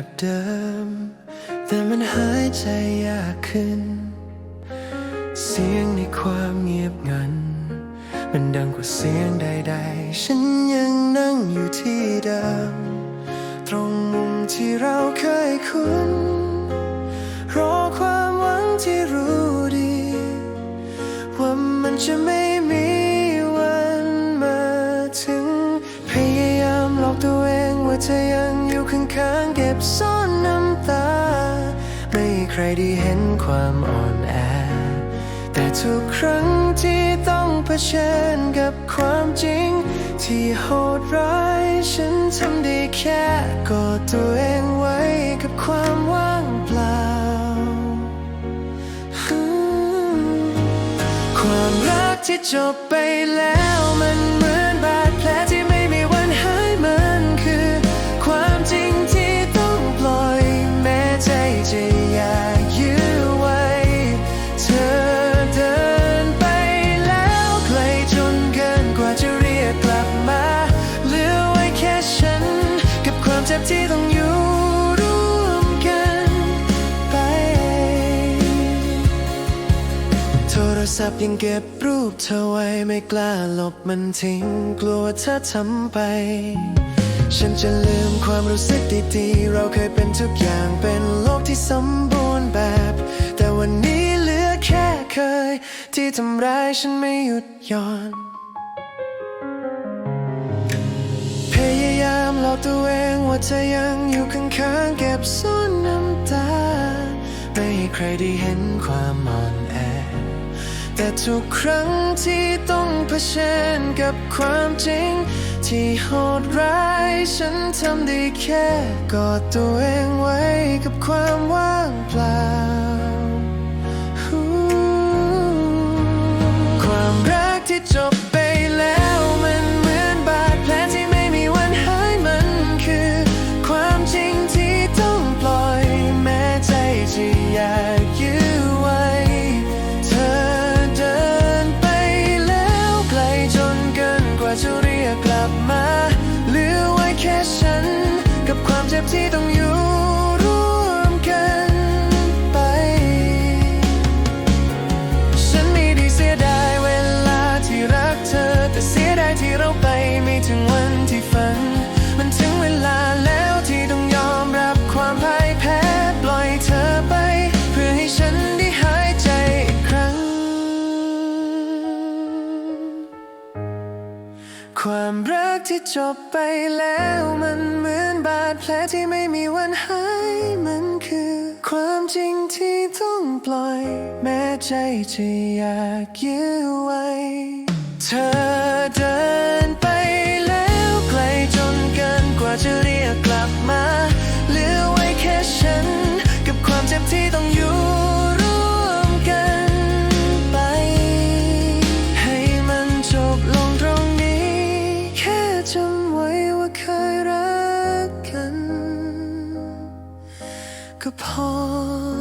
แบบเดิม แต่มันหายใจยากขึ้น เสียงในความเงียบงัน มันดังกว่าเสียงใดๆ ฉันยังนั่งอยู่ที่เดิม ตรงมุมที่เราเคยคุ้น รอความหวังที่รู้ดี ว่ามันจะไม่มีวันมาถึง เธอยังอยู่ข้างๆเก็บซ่อนน้ำตา ไม่ใครได้เห็นความอ่อนแอ แต่ทุกครั้งที่ต้องเผชิญกับความจริง ที่โหดร้ายฉันทำได้แค่กอดตัวเองไว้กับความว่างเปล่า ความรักที่จบไปแล้วมัน ศัพท์ยังเก็บรูปเธอไว้ไม่กล้าลบมันทิ้ง กลัวเธอทำไป ฉันจะลืมความรู้สึกดีๆ เราเคยเป็นทุกอย่างเป็นโลกที่สมบูรณ์แบบ แต่วันนี้เหลือแค่เคย ที่ทำร้ายฉันไม่หยุดหย่อนพยายามหลอกตัวเองว่าเธอยังอยู่ข้างๆเก็บซ่อนน้ำตา ไม่ให้ใครได้เห็นความอ่อนแอ แต่ทุกครั้งที่ต้องเผชิญกับความจริง ที่โหดร้ายฉันทำได้แค่กอดตัวเองไว้กับความว่างเปล่า ความรักที่จบไปแล้วมันเหมือนบาดแผลที่ไม่มีวันหายมันคือ ความจริงที่ต้องปล่อย แม้ใจจะอยากยื้อไว้ เธอ upon